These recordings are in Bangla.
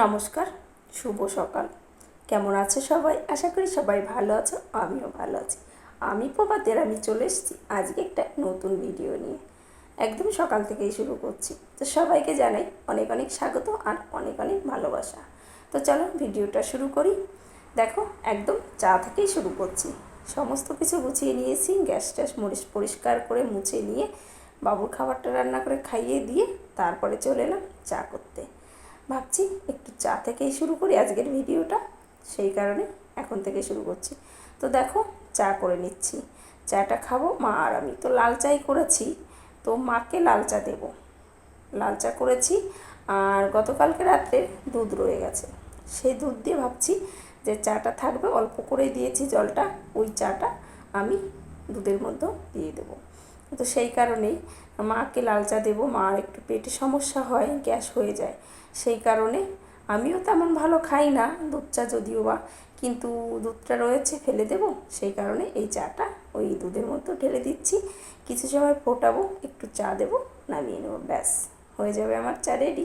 নমস্কার, শুভ সকাল। কেমন আছে সবাই? আশা করি সবাই ভালো আছো, আমিও ভালো আছি। আমি প্রভাতের, আমি চলে এসেছি আজকে একটা নতুন ভিডিও নিয়ে। একদম সকাল থেকেই শুরু করছি। তো সবাইকে জানাই অনেক অনেক স্বাগত আর অনেক অনেক ভালোবাসা। তো চলো ভিডিওটা শুরু করি। দেখো, একদম চা থেকেই শুরু করছি। সমস্ত কিছু গুছিয়ে নিয়েছি, গ্যাস ট্যাস মরিচ পরিষ্কার করে মুছে নিয়ে, বাবুর খাবারটা রান্না করে খাইয়ে দিয়ে, তারপরে চলে এলাম চা করতে। ভাবছি একটু চা থেকেই শুরু করি আজকের ভিডিওটা। সেই কারণে এখন থেকে শুরু করছি। তো দেখো, চা করে নিচ্ছি। চাটা খাব মা আর আমি। তো লাল চাই করেছি। তো মাকে লাল চা দেবো। লাল চা করেছি আর গতকালকে রাত্রে দুধ রয়ে গেছে। সেই দুধ দিয়ে ভাবছি যে চাটা থাকবে, অল্প করে দিয়েছি জলটা। ওই চাটা আমি দুধের মধ্যে দিয়ে দেবো। তো সেই কারণেই মাকে লাল চা দেবো মার একটু পেটে সমস্যা হয়, গ্যাস হয়ে যায়। সেই কারণে আমিও তেমন ভালো খাই না, দুধ চা যদিও বা, কিন্তু দুধটা রয়েছে, ফেলে দেবো। সেই কারণে এই চাটা ওই দুধের মধ্যে ঢেলে দিচ্ছি। কিছু সময় ফোটাবো, একটু চা দেবো, নামিয়ে নেব, ব্যাস, হয়ে যাবে আমার চা রেডি।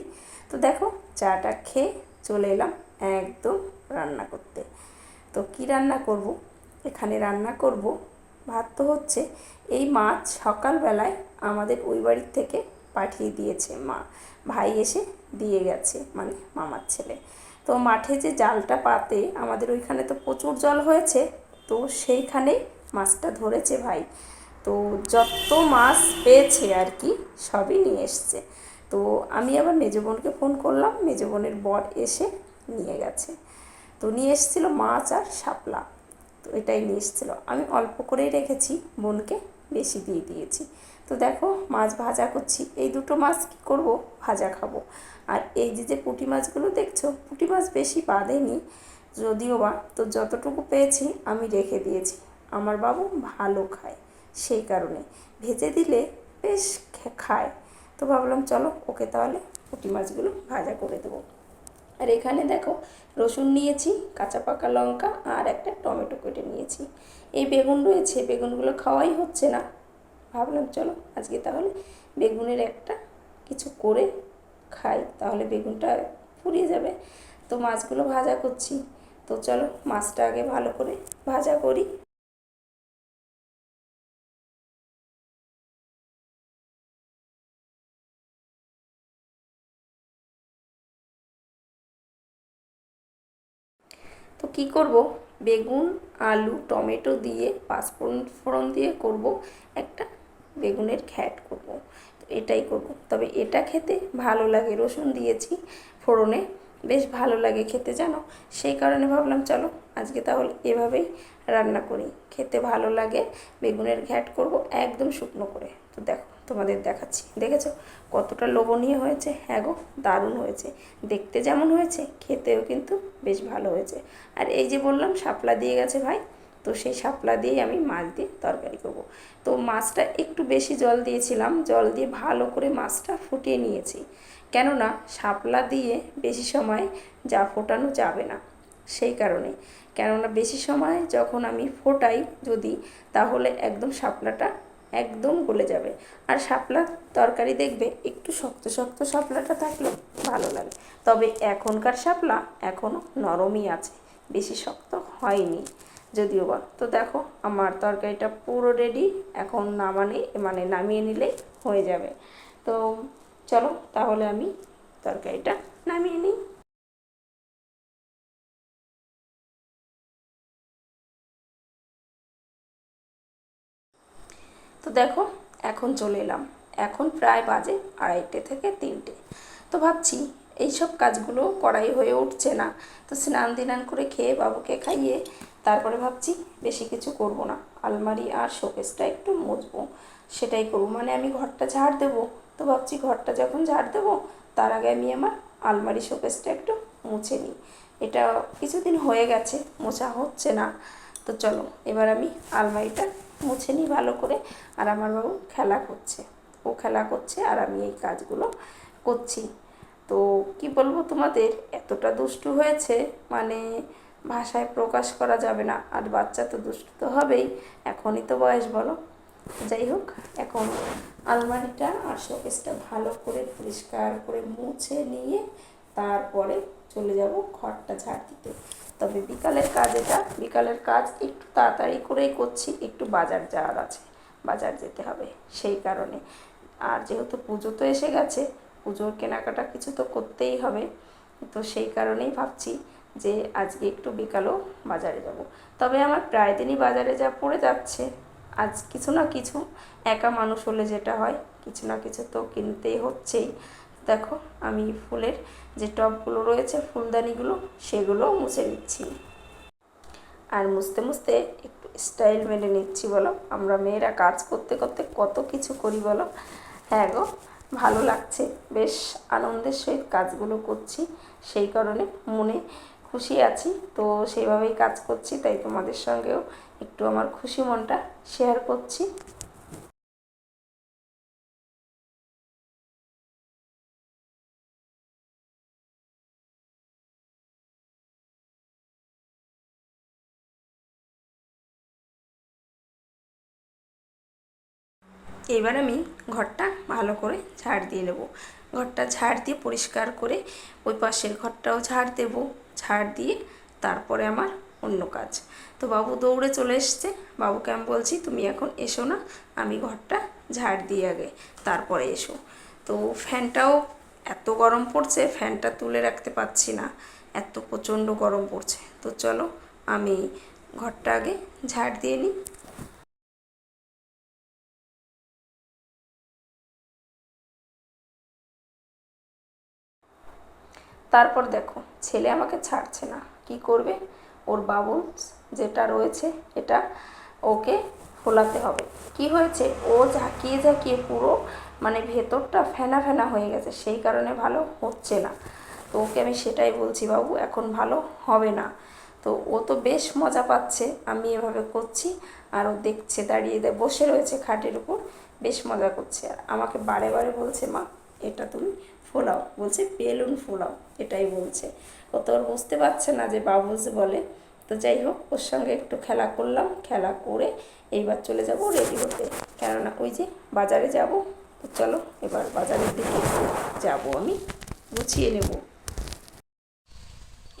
তো দেখো, চাটা খেয়ে চলে এলাম একদম রান্না করতে। তো কি রান্না করব? এখানে রান্না করব ভাত তো হচ্ছে, এই মাছ সকালবেলায় আমাদের ওই বাড়ির থেকে পাঠিয়ে দিয়েছে মা। ভাই এসে দিয়ে গেছে মানে মামার ছেলে। তো মাঠে যে জালটা পাতে, আমাদের ওইখানে তো প্রচুর জল হয়েছে, তো সেইখানেই মাছটা ধরেছে ভাই। তো যত মাছ পেয়েছে আর কি, সবই নিয়ে এসছে। তো আমি আবার মেজো বোনকে ফোন করলাম, মেজো বোনের বর এসে নিয়ে গেছে। তো নিয়ে এসেছিল মাছ আর শাপলা। তো এটাই নিয়ে এসেছিল। আমি অল্প করেই রেখেছি বোনকে। বেশি দিয়ে দিয়েছি। তো দেখো, মাছ ভাজা করছি। এই দুটো মাছ কী করব? ভাজা খাব। আর এই যে যে পুঁটি মাছগুলো দেখছ, পুঁটি মাছ বেশি বাঁধেনি যদিও বা। তো যতটুকু পেয়েছি, আমি রেখে দিয়েছি। আমার বাবু ভালো খায়, সেই কারণে। ভেজে দিলে বেশ খায়। তো ভাবলাম, চলো, ওকে তাহলে পুঁটি মাছগুলো ভাজা করে দেবো। আর এখানে দেখো, রসুন নিয়েছি, কাঁচা পাকা লঙ্কা আর একটা টমেটো কেটে নিয়েছি। এই বেগুন রয়েছে, বেগুনগুলো খাওয়াই হচ্ছে না। ভাবলাম চলো আজকে তাহলে বেগুনের একটা কিছু করে খাই, তাহলে বেগুনটা ফুরিয়ে যাবে। তো মাছগুলো ভাজা করছি। তো চলো মাছটা আগে ভালো করে ভাজা করি। তো কি করব? বেগুন, আলু, টমেটো দিয়ে পাঁচফোড়ন ফোড়ন দিয়ে করব, একটা বেগুনের ঘ্যাট করব। এটাই করব। তবে এটা খেতে ভালো লাগে, রসুন দিয়েছি ফোড়নে, বেশ ভালো লাগে খেতে, জানো? সেই কারণে ভাবলাম, চলো আজকে তাহলে এভাবেই রান্না করি। খেতে ভালো লাগে, বেগুনের ঘ্যাট করব একদম শুকনো করে। তো দেখো তোমাদের দেখাচ্ছি। দেখেছ? কতটা লোভনীয় হয়েছে? হ্যাঁ গো, দারুণ হয়েছে। দেখতে যেমন হয়েছে, খেতেও কিন্তু বেশ ভালো হয়েছে। আর এই যে বললাম, শাপলা দিয়ে গেছে ভাই, তো সেই শাপলা দিয়েই আমি মাছ দিয়ে তরকারি করব। তো মাছটা একটু বেশি জল দিয়েছিলাম, জল দিয়ে ভালো করে মাছটা ফুটিয়ে নিয়েছি। কেননা শাপলা দিয়ে বেশি সময় যা ফোটানো যাবে না, সেই কারণে। কেননা বেশি সময় যখন আমি ফোটাই যদি, তাহলে একদম শাপলাটা একদম গলে যাবে। আর শাপলা তরকারি দেখবে একটু শক্ত শক্ত শাপলাটা থাকলে ভালো লাগে। তবে এখনকার শাপলা এখনও নরমই আছে, বেশি শক্ত হয়নি, যদিও বা। তো দেখো, আমার তরকারিটা পুরো রেডি এখন নামানে মানে নামিয়ে নিলেই হয়ে যাবে। তো চলো, তাহলে আমি তরকারিটা নামিয়ে নিই। তো দেখো, এখন চলে এলাম। এখন প্রায় বাজে আড়াইটে থেকে তিনটে। তো ভাবছি, এইসব কাজগুলো করাই হয়ে উঠছে না। তো স্নান দিনান করে খেয়ে বাবুকে খাইয়ে তারপরে ভাবছি বেশি কিছু করব না। আলমারি আর শোকেসটা একটু মুছবো। সেটাই করব। মানে আমি ঘরটা ঝাড় দেবো। তো ভাবছি ঘরটা যখন ঝাড় দেবো, তার আগে আমি আমার আলমারি শোকেসটা একটু মুছে নিই। এটা কিছুদিন হয়ে গেছে, মোছা হচ্ছে না। তো চলো, এবার আমি আলমারিটা মুছে নিই ভালো করে। আর আমার বাবু খেলা করছে। ও খেলা করছে আর আমি এই কাজগুলো করছি। তো কি বলব তোমাদের? এতটা দুষ্টু হয়েছে মানে ভাষায় প্রকাশ করা যাবে না। আর বাচ্চা তো দুষ্টু তো হবেই, এখনই তো বয়স বলো। যাই হোক, এখন আলমারিটা আর শোকেসটা ভালো করে পরিষ্কার করে মুছে নিয়ে তারপরে চলে যাব ঘরটা ঝাড় দিতে। তবে বিকালের কাজ এটা। বিকালের কাজ একটু তাড়াতাড়ি করেই করছি, একটু বাজার যাওয়ার আছে। বাজার যেতে হবে সেই কারণে। আর যেহেতু পুজো তো এসে গেছে, পুজোর কেনাকাটা কিছু তো করতেই হবে। তো সেই কারণেই ভাবছি যে আজকে একটু বিকালেও বাজারে যাব। তবে আমার প্রায় দিনই বাজারে যা পড়ে যাচ্ছে। আজ কিছু না কিছু একা মানুষ হলে যেটা হয়, কিছু না কিছু তো কিনতেই হচ্ছেই। দেখো, আমি ফুলের যে টবগুলো রয়েছে, ফুলদানিগুলো সেগুলো মুছে নিচ্ছি। আর মুছতে মুছতে একটু স্টাইল মেনে নিচ্ছি বলো। আমরা মেয়েরা কাজ করতে করতে কত কিছু করি বলো। হ্যাঁ গো, ভালো লাগছে। বেশ আনন্দের সহিত কাজগুলো করছি। সেই কারণে মনে খুশি আছি। তো সেইভাবেই কাজ করছি, তাই তোমাদের সঙ্গেও একটু আমার খুশি মনটা শেয়ার করছি। এবার আমি ঘরটা ভালো করে ঝাড় দিয়ে নেব। ঘরটা ঝাড় দিয়ে পরিষ্কার করে ওই পাশের ঘরটাও ঝাড় দেব। ঝাড় দিয়ে তারপরে আমার অন্য কাজ। তো বাবু দৌড়ে চলে এসছে। বাবুকে আমি বলছি, তুমি এখন এসো না, আমি ঘরটা ঝাড় দিয়ে আগে তারপরে এসো। তো ফ্যানটাও এত গরম পড়ছে, ফ্যানটা তুলে রাখতে পারছি না। এত প্রচণ্ড গরম পড়ছে। তো চলো আমি ঘরটা আগে ঝাড় দিয়ে নিই। তারপর দেখো, ছেলে আমাকে ছাড়ছে না। কি করবে? ওর বাবুল যেটা রয়েছে, এটা ওকে ফোলাতে হবে। কি হয়েছে? ও ঝাঁকিয়ে ঝাঁকিয়ে পুরো মানে ভেতরটা ফেনা ফেনা হয়ে গেছে, সেই কারণে ভালো হচ্ছে না। তো ওকে আমি সেটাই বলছি, বাবু, এখন ভালো হবে না। তো ও তো বেশ মজা পাচ্ছে, আমি এভাবে করছি, আর ও দেখছে, দাঁড়িয়ে বসে রয়েছে খাটের উপর, বেশ মজা করছে। আর আমাকে বারে বারে বলছে, মা এটা তুমি ফোলাও, বলছে বেলুন ফোলাও, এটাই বলছে। ও তো বুঝতে পারছে না যে বাবুজ বলে। তো যাই হোক, ওর সঙ্গে একটু খেলা করলাম, খেলা করে এইবার চলে যাব রেডি হতে। কেননা ওই যে বাজারে যাব, তো চলো এবার বাজারের দিকে যাব আমি, গুছিয়ে নেব।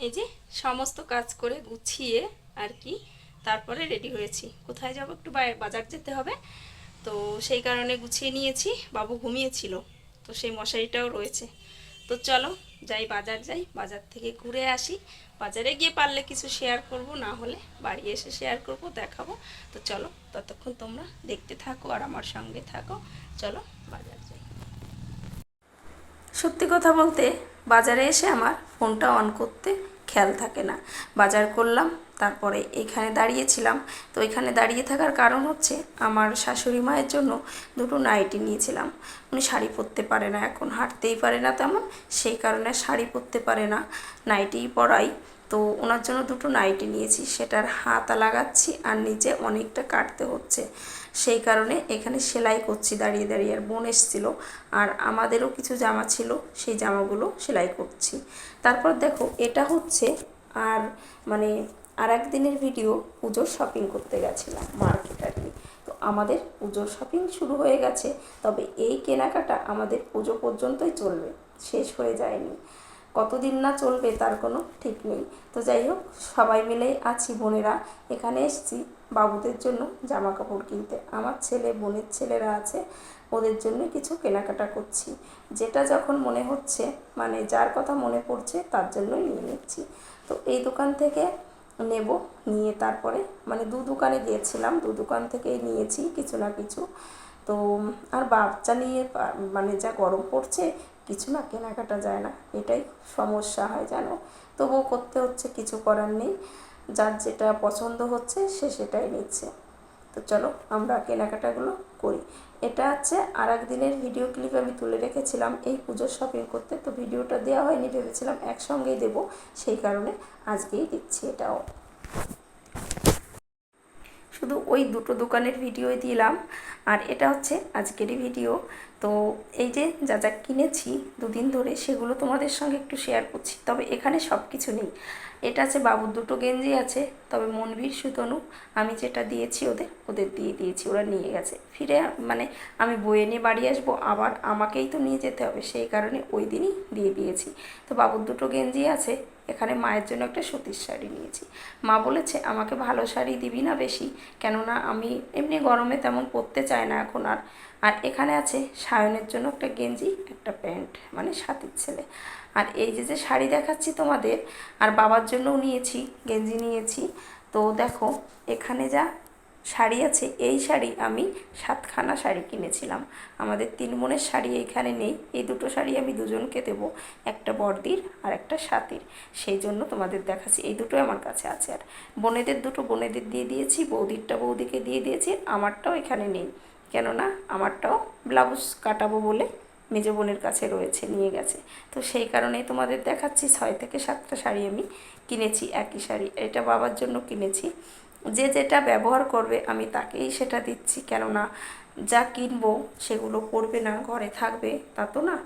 এই যে সমস্ত কাজ করে গুছিয়ে আর কি, তারপরে রেডি হয়েছি। কোথায় যাব একটু বাজার যেতে হবে। তো সেই কারণে গুছিয়ে নিয়েছি, বাবু ঘুমিয়েছিল। তো সেই মশারিটাও রয়েছে। তো চলো যাই বাজার যাই, বাজার থেকে ঘুরে আসি। বাজারে গিয়ে পারলে কিছু শেয়ার করব, না হলে বাড়ি এসে শেয়ার করব, দেখাবো। তো চলো ততক্ষণ তোমরা দেখতে থাকো আর আমার সঙ্গে থাকো। চলো বাজার যাই। সত্যি কথা বলতে বাজারে এসে আমার ফোনটা অন করতে খেয়াল থাকে না। বাজার করলাম, তারপরে এখানে দাঁড়িয়েছিলাম। তো এখানে দাঁড়িয়ে থাকার কারণ হচ্ছে আমার শাশুড়ি মায়ের জন্য দুটো নাইটি নিয়েছিলাম। উনি শাড়ি পরতে পারে না, এখন হাঁটতেই পারে না তেমন, সেই কারণে শাড়ি পরতে পারে না। নাইটিই পরাই তো ওনার জন্য দুটো নাইটি নিয়েছি, সেটার হাতা লাগাচ্ছি আর নিচে অনেকটা কাটতে হচ্ছে। সেই কারণে এখানে সেলাই করছি, দাঁড়িয়ে দাঁড়িয়ে। আর বোন এসছিল আর আমাদেরও কিছু জামা ছিল, সেই জামাগুলো সেলাই করছি। তারপর দেখো, এটা হচ্ছে আর মানে আর একদিনের ভিডিও পুজোর শপিং করতে গেছিলাম মার্কেট আর কি। তো আমাদের পুজোর শপিং শুরু হয়ে গেছে, তবে এই কেনাকাটা আমাদের পুজো পর্যন্তই চলবে, শেষ হয়ে যায়নি। কতদিন না চলবে তার কোনো ঠিক নেই। তো যাই হোক, সবাই মিলেই আছি বোনেরা। এখানে এসছি বাবুদের জন্য জামা কাপড় কিনতে। আমার ছেলে, বোনের ছেলেরা আছে, ওদের জন্য কিছু কেনাকাটা করছি। যেটা যখন মনে হচ্ছে মানে যার কথা মনে পড়ছে, তার জন্যই নিয়ে নিচ্ছি। তো এই দোকান থেকে নেব, নিয়ে তারপরে মানে দু দোকানে গিয়েছিলাম, দু দোকান থেকেই নিয়েছি কিছু না কিছু। তো, আর বাচ্চা নিয়ে মানে যা গরম পড়ছে কিছু না, কেনাকাটা যায় না। এটাই সমস্যা হয় জানো? তবুও করতে হচ্ছে, কিছু করার নেই। যার যেটা পছন্দ হচ্ছে, সে সেটাই নিচ্ছে। তো চলো, আমরা কেনাকাটাগুলো করি। এটা হচ্ছে আর দিনের ভিডিও ক্লিপ আমি তুলে রেখেছিলাম এই পুজোর শপিং করতে। তো ভিডিওটা দেওয়া হয়নি, ভেবেছিলাম একসঙ্গেই দেব। সেই কারণে আজকেই দিচ্ছি এটাও। শুধু ওই দুটো দোকানের ভিডিওই দিলাম। আর এটা হচ্ছে আজকেরই ভিডিও তো এই যে যা যা কিনেছি দুদিন ধরে সেগুলো তোমাদের সঙ্গে একটু শেয়ার করছি। তবে এখানে সব কিছু নেই। এটা আছে বাবুর দুটো গেঞ্জি আছে, তবে মনবীর সুতনু, আমি যেটা দিয়েছি ওদের ওদের দিয়ে দিয়েছি, ওরা নিয়ে গেছে। ফিরে মানে আমি বয়ে নিয়ে বাড়ি আসব, আবার আমাকেই তো নিয়ে যেতে হবে, সেই কারণে ওই দিনই দিয়ে দিয়েছি। তো বাবুর দুটো গেঞ্জি আছে, এখানে মায়ের জন্য একটা সুতির শাড়ি নিয়েছি। মা বলেছে, আমাকে ভালো শাড়ি দিবি না বেশি, কেননা আমি এমনি গরমে তেমন পরতে চাই না এখন আর। আর এখানে আছে সায়নের জন্য একটা গেঞ্জি, একটা প্যান্ট মানে সাথীর ছেলে। আর এই যে যে শাড়ি দেখাচ্ছি তোমাদের, আর বাবার জন্যও নিয়েছি, গেঞ্জি নিয়েছি। তো দেখো, এখানে যা শাড়ি আছে, এই শাড়ি আমি সাতখানা শাড়ি কিনেছিলাম। আমাদের তিন বোনের শাড়ি এইখানে নেই, এই দুটো শাড়ি আমি দুজনকে দেবো, একটা বড়দির আর একটা সাথীর সেই জন্য তোমাদের দেখাচ্ছি, এই দুটোই আমার কাছে আছে। আর বোনেদের দুটো বোনেদের দিয়ে দিয়েছি, বৌদিরটা বৌদিকে দিয়ে দিয়েছি, আমারটাও এখানে নেই। কেননা, আমারটাও ব্লাউজ কাটাবো বলে মেজো বোনের কাছে রয়েছে, নিয়ে গেছে। তো সেই কারণেই তোমাদের দেখাচ্ছি, ছয় থেকে সাতটা শাড়ি আমি কিনেছি, একই শাড়ি। এটা বাবার জন্য কিনেছি। যে যেটা ব্যবহার করবে, আমি তাকেই সেটা দিচ্ছি। কেননা যা কিনবো, সেগুলো পরবে না, ঘরে থাকবে, তা তো না।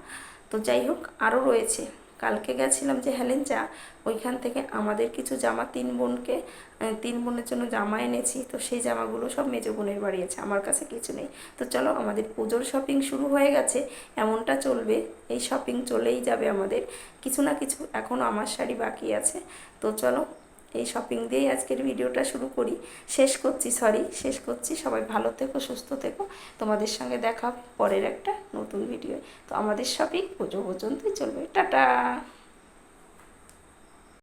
তো যাই হোক, আরও রয়েছে। কালকে গেছিলাম যে হেলেঞ্চা ওইখান থেকে আমাদের কিছু জামা তিন বোনকে তিন বোনের জন্য জামা এনেছি, তো সেই জামাগুলো সব মেজো বোনের বাড়ি আছে, আমার কাছে কিছু নেই। তো চলো, আমাদের পুজোর শপিং শুরু হয়ে গেছে, এমনটা চলবে, এই শপিং চলেই যাবে আমাদের, কিছু না কিছু এখনও আমার শাড়ি বাকি আছে, তো চলো এই শপিং দিয়েই আজকের ভিডিওটা শুরু করি। শেষ করছি সরি শেষ করছি। সবাই ভালো থেকো, সুস্থ থেকো। তোমাদের সঙ্গে দেখা পরের একটা নতুন ভিডিও তো আমাদের শপিং পুজো পর্যন্তই চলবে। টাটা!